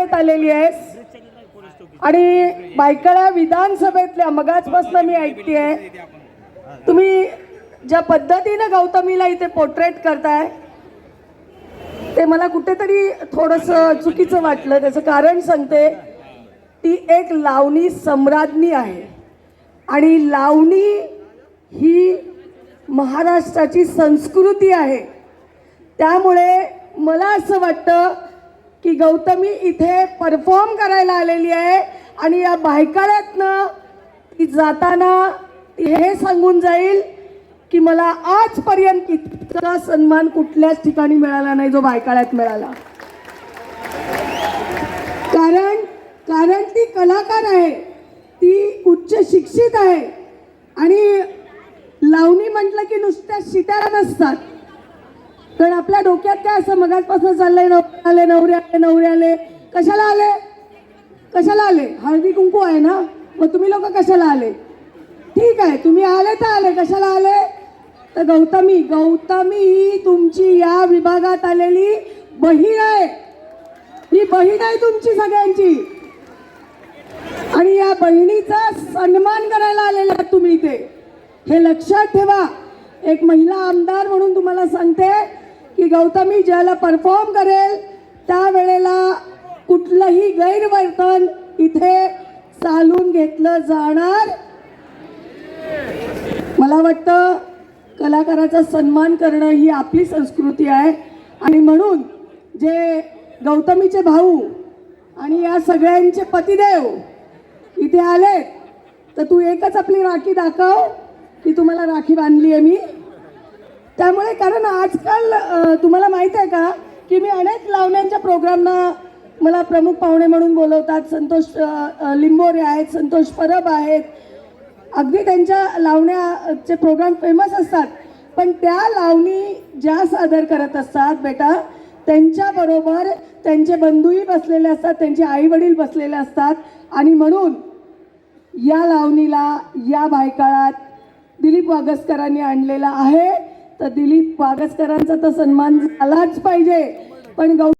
विधानसभेत आलेली आहेस. आणि बायकळा विधानसभेतल्या मगाचपासून मी ऐकतेय तुम्ही ज्या पद्धतीनं गौतमीला इथे पोर्ट्रेट करताय ते मला कुठेतरी थोडंसं चुकीचं वाटलं. त्याचं कारण सांगते ती एक लावणी सम्राज्ञी आहे. आणि लावणी ही महाराष्ट्राची संस्कृती आहे. त्यामुळे मला असं वाटतं की गौतमी इथे परफॉर्म करायला आलेली आहे आणि या बायकाळ्यातनं ती जाताना ती हे सांगून जाईल की मला आजपर्यंत इतका सन्मान कुठल्याच ठिकाणी मिळाला नाही जो बायकाळ्यात मिळाला. कारण कारण ती कलाकार आहे ती उच्च शिक्षित आहे आणि लावणी म्हटलं की नुसत्या शिट्या नसतात. कारण आपल्या डोक्यात काय असं मगाजपासून चाललंय नवरे आले नवरे आले नवरे आले. कशाला आले? कशाला आले? हळदी कुंकू आहे ना? मग तुम्ही लोक कशाला आले? ठीक आहे तुम्ही आले तर आले. कशाला आले? तर गौतमी गौतमी ही तुमची या विभागात आलेली बहीण आहे. ही बहीण आहे तुमची सगळ्यांची. आणि या बहिणीचा सन्मान करायला आलेला आहात तुम्ही ते हे लक्षात ठेवा. एक महिला आमदार म्हणून तुम्हाला सांगते की गौतमी ज्याला परफॉर्म करेल त्यावेळेला कुठलंही गैरवर्तन इथे चालून घेतलं जाणार. मला वाटतं कलाकाराचा सन्मान करणं ही आपली संस्कृती आहे. आणि म्हणून जे गौतमीचे भाऊ आणि या सगळ्यांचे पतिदेव इथे आले तर तू एकच आपली राखी दाखव की तुम्हाला राखी बांधली आहे मी. त्यामुळे कारण आजकाल तुम्हाला माहीत आहे का की मी अनेक लावण्यांच्या प्रोग्रामना मला प्रमुख पाहुणे म्हणून बोलवतात. संतोष लिंबोरे आहेत संतोष परब आहेत. अगदी त्यांच्या लावण्याचे प्रोग्राम फेमस असतात. पण त्या लावणी ज्या सादर करत असतात बेटा त्यांच्याबरोबर त्यांचे बंधूही बसलेले असतात त्यांचे आई वडील बसलेले असतात. आणि म्हणून या लावणीला या बायकाळात दिलीप वागसकरांनी आणलेला आहे. तर दिलीप वागसकरांचा तर सन्मान झालाच पाहिजे. पण गौ